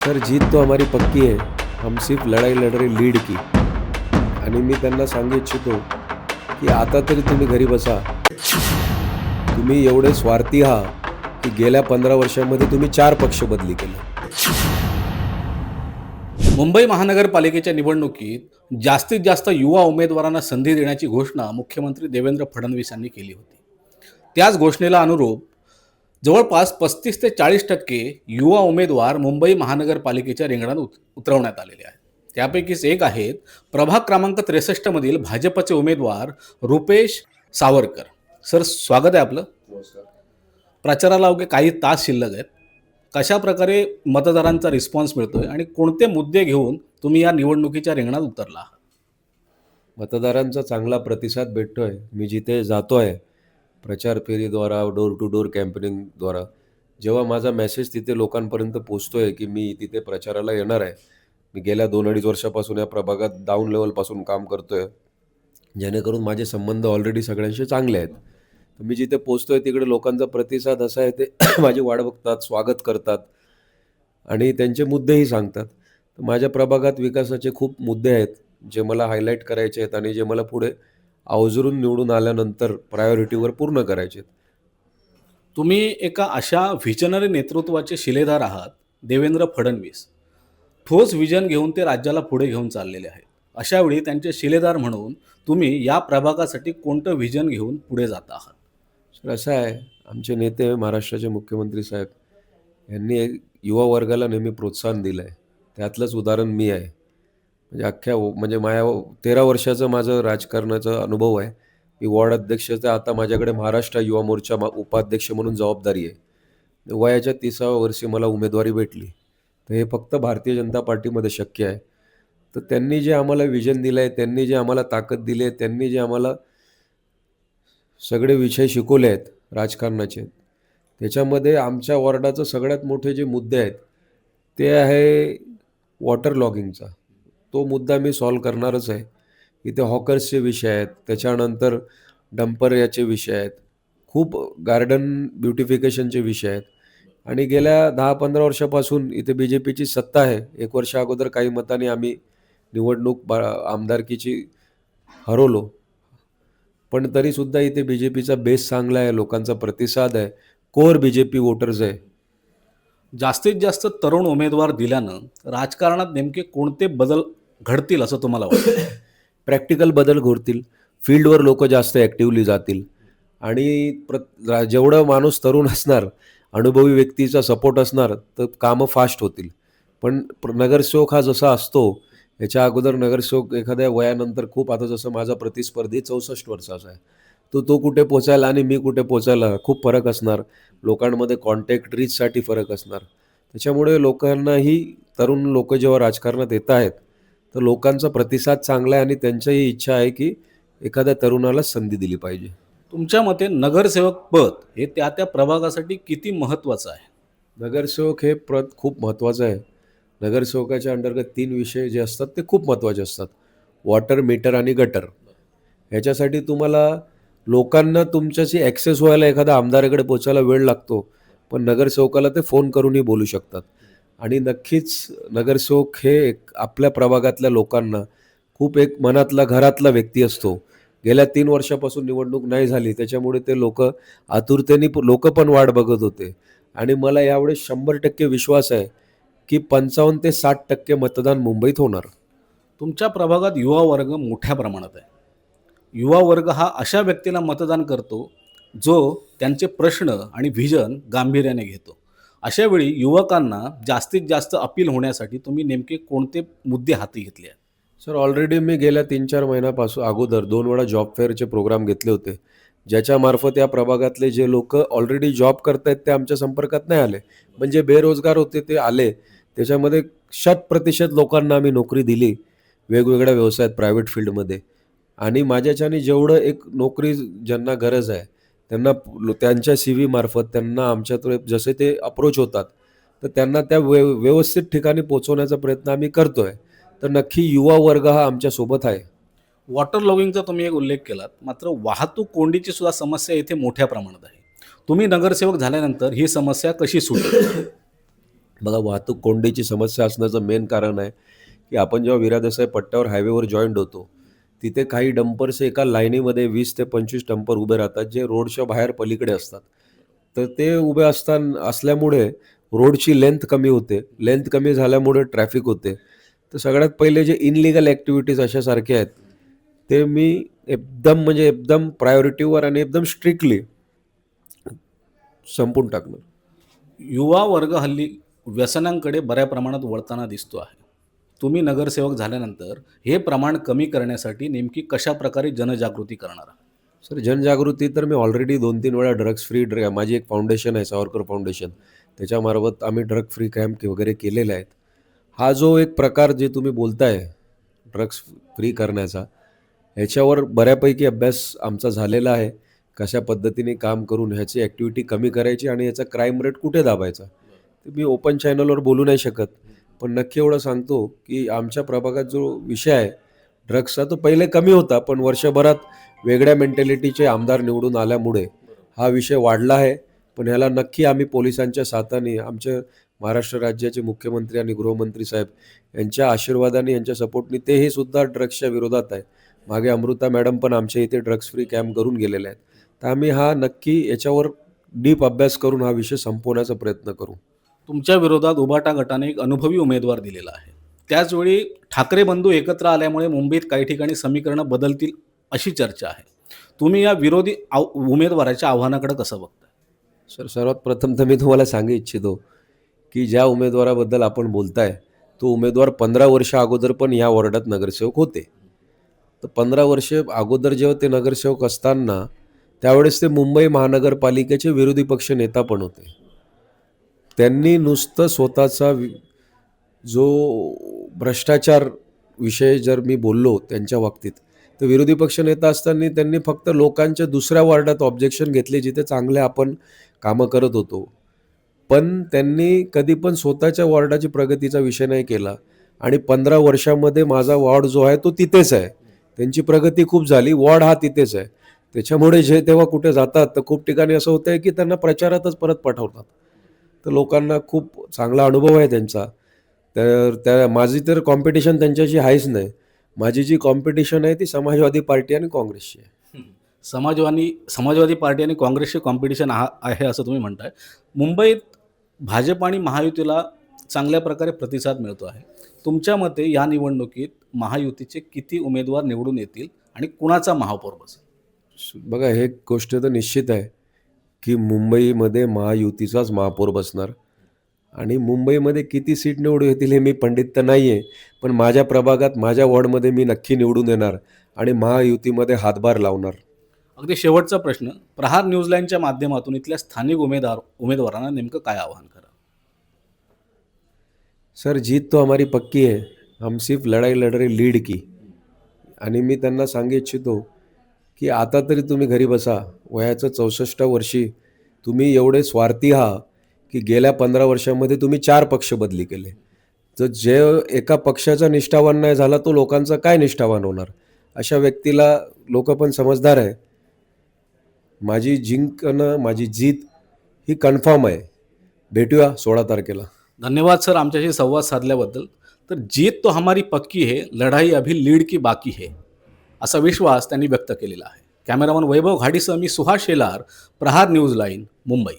Sir जीत तो हमारी पक्की है। हम सिर्फ लढाई लढ रहे लीड की। आणि मी त्यांना सांगू इच्छितो की आता तरी तुम्ही घरी बसा। तुम्ही एवढे स्वार्थी आहात की गेल्या पंधरा वर्षामध्ये तुम्ही चार पक्ष बदली केले। मुंबई महानगरपालिकेच्या निवडणुकीत जास्तीत जास्त युवा उमेदवारांना संधी देण्याची घोषणा मुख्यमंत्री देवेंद्र फडणवीस यांनी केली होती। त्याच घोषणेला अनुरूप जवळपास पस्तीस ते चाळीस टक्के युवा उमेदवार मुंबई महानगरपालिकेच्या रिंगणात उत उतरवण्यात आलेले आहेत. त्यापैकीच एक आहेत प्रभाग क्रमांक त्रेसष्टमधील भाजपचे उमेदवार रुपेश सावरकर. सर स्वागत आहे आपलं. प्रचाराला अवघे काही तास शिल्लक आहेत. कशा प्रकारे मतदारांचा रिस्पॉन्स मिळतोय आणि कोणते मुद्दे घेऊन तुम्ही या निवडणुकीच्या रिंगणात उतरला? मतदारांचा चांगला प्रतिसाद भेटतोय. मी जिथे जातोय प्रचार फेरीद्वारा डोर टू डोर कॅम्पेनिंगद्वारा जेव्हा माझा मेसेज तिथे लोकांपर्यंत पोचतो आहे की मी तिथे प्रचाराला येणार आहे मी गेल्या दोन अडीच वर्षापासून या प्रभागात डाऊन लेवलपासून काम करतो आहे जेणेकरून माझे संबंध ऑलरेडी सगळ्यांशी चांगले आहेत. तर मी जिथे पोचतो आहे तिकडे लोकांचा प्रतिसाद असा आहे ते माझी वाट बघतात स्वागत करतात आणि त्यांचे मुद्देही सांगतात. तर माझ्या प्रभागात विकासाचे खूप मुद्दे आहेत जे मला हायलाईट करायचे आहेत आणि जे मला पुढे आवर्जून निवडून आल्यानंतर प्रायोरिटीवर पूर्ण करायचे तुम्ही एका अशा व्हिजनरी नेतृत्वाचे शिलेदार आहात देवेंद्र फडणवीस. ठोस विजन घेऊन ते राज्याला पुढे घेऊन चाललेले आहेत. अशावेळी त्यांचे शिलेदार म्हणून तुम्ही या प्रभागासाठी कोणतं व्हिजन घेऊन पुढे जात आहात? तर असं आहे आमचे नेते महाराष्ट्राचे मुख्यमंत्री साहेब यांनी युवा वर्गाला नेहमी प्रोत्साहन दिलं आहे त्यातलंच उदाहरण मी आहे. म्हणजे अख्ख्या म्हणजे माझ्या तेरा वर्षाचं माझं राजकारणाचा अनुभव आहे. मी वॉर्ड अध्यक्ष तर आता माझ्याकडे महाराष्ट्र युवा मोर्चा मा- उपाध्यक्ष म्हणून जबाबदारी आहे. वयाच्या तिसाव्या वर्षी मला उमेदवारी भेटली. तर हे फक्त भारतीय जनता पार्टीमध्ये शक्य आहे. तर त्यांनी जे आम्हाला विजन दिलं आहे त्यांनी जे आम्हाला ताकद दिली आहे त्यांनी जे आम्हाला सगळे विषय शिकवले आहेत राजकारणाचे त्याच्यामध्ये आमच्या वॉर्डाचं सगळ्यात मोठे जे मुद्दे आहेत ते आहे वॉटर लॉगिंगचा. तो मुद्दा मी सॉल्व करणारच आहे. इथे हॉकर्सचे विषय आहेत त्याच्यानंतर डंपर याचे विषय आहेत खूप गार्डन ब्युटिफिकेशनचे विषय आहेत. आणि गेल्या दहा पंधरा वर्षापासून इथे बी जे पीची सत्ता आहे. एक वर्ष अगोदर काही मताने आम्ही निवडणूक बा आमदारकीची हरवलो. पण तरीसुद्धा इथे बी जे पीचा बेस चांगला आहे लोकांचा प्रतिसाद आहे. Core B J P voters आहे. जास्तीत जास्त तरुण उमेदवार दिल्यानं राजकारणात नेमके कोणते बदल घडतील असं तुम्हाला वाटतं? प्रॅक्टिकल बदल घडतील. फील्डवर लोक जास्त ॲक्टिव्हली जातील. आणि प्र जेवढं माणूस तरुण असणार अनुभवी व्यक्तीचा सपोर्ट असणार तर कामं फास्ट होतील. पण प्र- नगरसेवक हा जसा असतो याच्या अगोदर नगरसेवक एखाद्या वयानंतर खूप आता जसं माझा प्रतिस्पर्धी चौसष्ट वर्षाचा आहे तो तो कुठे पोचायला आणि मी कुठे पोचायला खूप फरक असणार. लोकांमध्ये कॉन्टॅक्ट रीचसाठी फरक असणार. त्याच्यामुळे लोकांनाही तरुण लोक जेव्हा राजकारणात येत आहेत तर लोकांचा प्रतिसाद चांगला आहे आणि त्यांच्याही इच्छा आहे की एखाद्या तरुणाला संधी दिली पाहिजे. तुमच्या मते नगरसेवक पद हे त्या त्या प्रभागासाठी किती महत्त्वाचं आहे? नगरसेवक हे पद खूप महत्त्वाचं आहे. नगरसेवकाच्या अंतर्गत तीन विषय जे असतात ते खूप महत्त्वाचे असतात. वॉटर मीटर आणि गटर. ह्याच्यासाठी तुम्हाला लोकांना तुमच्याशी ॲक्सेस व्हायला एखादा आमदाराकडे पोचायला वेळ लागतो पण नगरसेवकाला ते फोन करूनही बोलू शकतात. आणि नक्कीच नगरसेवक हे एक आपल्या प्रभागातल्या लोकांना खूप एक मनातला घरातला व्यक्ती असतो. गेल्या तीन वर्षापासून निवडणूक नाही झाली त्याच्यामुळे ते लोक आतुरतेने लोक पण वाट बघत होते. आणि मला यावेळेस शंभर टक्के विश्वास आहे की पंचावन्न ते साठ टक्के मतदान मुंबईत होणार. तुमच्या प्रभागात युवा वर्ग मोठ्या प्रमाणात आहे. युवा वर्ग हा अशा व्यक्तीला मतदान करतो जो त्यांचे प्रश्न आणि व्हिजन गांभीर्याने घेतो. अशावेळी युवकांना जास्तीत जास्त अपील होण्यासाठी तुम्ही नेमके कोणते मुद्दे हाती घेतले आहेत? सर ऑलरेडी मी गेल्या तीन चार महिन्यापासून अगोदर दोन वेळा जॉब फेअरचे प्रोग्राम घेतले होते. ज्याच्यामार्फत या प्रभागातले जे लोक ऑलरेडी जॉब करत आहेत ते आमच्या संपर्कात नाही आले. म्हणजे बेरोजगार होते ते आले. त्याच्यामध्ये शत प्रतिशत लोकांना आम्ही नोकरी दिली. वेगवेगळ्या व्यवसायात प्रायव्हेट फील्डमध्ये आणि माझ्याच्याने जेवढं एक नोकरी ज्यांना गरज आहे त्यांना त्यांच्या सी व्ही मार्फत त्यांना आमच्याकडे जसे ते अप्रोच होतात तर त्यांना त्या व्य व्यवस्थित ठिकाणी पोचवण्याचा प्रयत्न आम्ही करतोय. तर नक्की युवा वर्ग हा आमच्यासोबत आहे. वॉटर लॉगिंगचा तुम्ही एक उल्लेख केलात. मात्र वाहतूक कोंडीची सुद्धा समस्या इथे मोठ्या प्रमाणात आहे. तुम्ही नगरसेवक झाल्यानंतर ही समस्या कशी सुटेल? बघा वाहतूक कोंडीची समस्या असण्याचं मेन कारण आहे की आपण जेव्हा विरा देसाई पट्ट्यावर हायवेवर जॉईंट होतो तिथे काही डंपर्स एका लाईनीमध्ये वीस ते पंचवीस डंपर उभे राहतात जे रोडच्या बाहेर पलीकडे असतात. तर ते उभे असताना असल्यामुळे रोडची लेंथ कमी होते. लेंथ कमी झाल्यामुळे ट्रॅफिक होते. तर सगळ्यात पहिले जे इनलिगल ॲक्टिव्हिटीज अशासारखे आहेत ते मी एकदम म्हणजे एकदम प्रायोरिटीवर आणि एकदम स्ट्रिक्टली संपून टाकणार. युवा वर्ग हल्ली व्यसनांकडे बऱ्या प्रमाणात वळताना दिसतो आहे. तुम्ही नगरसेवक झाल्यानंतर हे प्रमाण कमी करण्यासाठी नेमकी कशा प्रकारे जनजागृती करणार आहात? सर जनजागृती तर मी ऑलरेडी दोन तीन वेळा ड्रग्स फ्री ड्र माझी एक फाउंडेशन आहे सावरकर फाउंडेशन त्याच्यामार्फत आम्ही ड्रग फ्री कॅम्प वगैरे केलेले आहेत. हा जो एक प्रकार जे तुम्ही बोलताय ड्रग्स फ्री करण्याचा ह्याच्यावर बऱ्यापैकी अभ्यास आमचा झालेला आहे. कशा पद्धतीने काम करून ह्याची ॲक्टिव्हिटी कमी करायची आणि याचा क्राईम रेट कुठे दाबायचा? ते मी ओपन चॅनलवर बोलू नाही शकत. पण नक्की एवढं सांगतो की आमच्या प्रभागात जो विषय आहे ड्रग्सचा तो पहिले कमी होता पण वर्षभरात वेगळ्या मेंटॅलिटीचे आमदार निवडून आल्यामुळे हा विषय वाढला आहे. पण ह्याला नक्की आम्ही पोलिसांच्या साथाने आमचे महाराष्ट्र राज्याचे मुख्यमंत्री आणि गृहमंत्री साहेब यांच्या आशीर्वादाने यांच्या सपोर्टने तेही सुद्धा ड्रग्सच्या विरोधात आहे. मागे अमृता मॅडम पण आमच्या इथे ड्रग्स फ्री कॅम्प करून गेलेले आहेत. तर आम्ही हा नक्की याच्यावर डीप अभ्यास करून हा विषय संपवण्याचा प्रयत्न करू. तुमच्या विरोधात उबाटा गटाने एक अनुभवी उमेदवार दिलेला आहे. त्याचवेळी ठाकरे बंधू एकत्र आल्यामुळे मुंबईत काही ठिकाणी समीकरणं बदलतील अशी चर्चा आहे. तुम्ही या विरोधी आव उमेदवाराच्या आव्हानाकडे कसं बघताय? सर सर्वात प्रथम तर मी तुम्हाला सांगू इच्छितो की ज्या उमेदवाराबद्दल आपण बोलताय तो उमेदवार पंधरा वर्ष अगोदर पण या वॉर्डात नगरसेवक होते. तर पंधरा वर्ष अगोदर जेव्हा ते नगरसेवक असताना त्यावेळेस ते मुंबई महानगरपालिकेचे विरोधी पक्ष नेता पण होते. त्यांनी नुसतं स्वतःचा वि- जो भ्रष्टाचार विषय जर मी बोललो त्यांच्या बाबतीत तर विरोधी पक्ष नेता असताना त्यांनी फक्त लोकांच्या दुसऱ्या वॉर्डात ऑब्जेक्शन घेतले जिथे चांगले आपण कामं करत होतो. पण त्यांनी कधी पण स्वतःच्या वॉर्डाची प्रगतीचा विषय नाही केला आणि पंधरा वर्षामध्ये माझा वॉर्ड जो आहे तो तिथेच आहे. त्यांची प्रगती खूप झाली वॉर्ड हा तिथेच आहे. त्याच्यामुळे जे तेव्हा कुठे जातात तर खूप ठिकाणी असं होतं आहे की त्यांना प्रचारातच परत पाठवतात. तर लोकांना खूप चांगला अनुभव आहे त्यांचा. तर त्या माझी तर कॉम्पिटिशन त्यांच्याशी आहेच नाही. माझी जी कॉम्पिटिशन आहे ती समाजवादी पार्टी आणि काँग्रेसची आहे. समाजवादी समाजवादी पार्टी आणि काँग्रेसचे कॉम्पिटिशन आहे असं तुम्ही म्हणताय. मुंबईत भाजप आणि महायुतीला चांगल्या प्रकारे प्रतिसाद मिळतो आहे. तुमच्या मते या निवडणुकीत महायुतीचे किती उमेदवार निवडून येतील आणि कुणाचा महापौर बसेल? बघा हे गोष्ट तर निश्चित आहे. की मुंबईमध्ये महायुतीचाच महापौर बसणार. आणि मुंबईमध्ये किती सीट निवडून येतील हे मी पंडित तर नाही आहे पण माझ्या प्रभागात माझ्या वॉर्डमध्ये मी नक्की निवडून येणार आणि महायुतीमध्ये हातभार लावणार. अगदी शेवटचा प्रश्न. प्रहार न्यूझीलँडच्या माध्यमातून इथल्या स्थानिक उमेदवार उमेदवारांना नेमकं काय आवाहन करा? सर जीत तो हमारी पक्की है हम सिर्फ लढाई लढ रहे लीड की. आणि मी त्यांना सांगू इच्छितो की आता तरी तुम्ही घरी बसा. वयाचं चौसष्ट वर्षी तुम्ही एवढे स्वार्थी आहा की गेल्या पंधरा वर्षामध्ये तुम्ही चार पक्ष बदली केले. तर जे एका पक्षाचा निष्ठावान नाही झाला तो लोकांचा काय निष्ठावान होणार? अशा व्यक्तीला लोक पण समजदार आहे. माझी जिंकणं माझी जीत ही कन्फर्म आहे. भेटूया सोळा तारखेला. धन्यवाद सर आमच्याशी संवाद साधल्याबद्दल. तर जीत तो हमारी पक्की है लढाई अभी लीड की बाकी है. असा विश्वास त्यांनी व्यक्त केलेला आहे. कॅमेरामन वैभव घाडीसह मी सुहास शेलार प्रहार न्यूज लाईन मुंबई.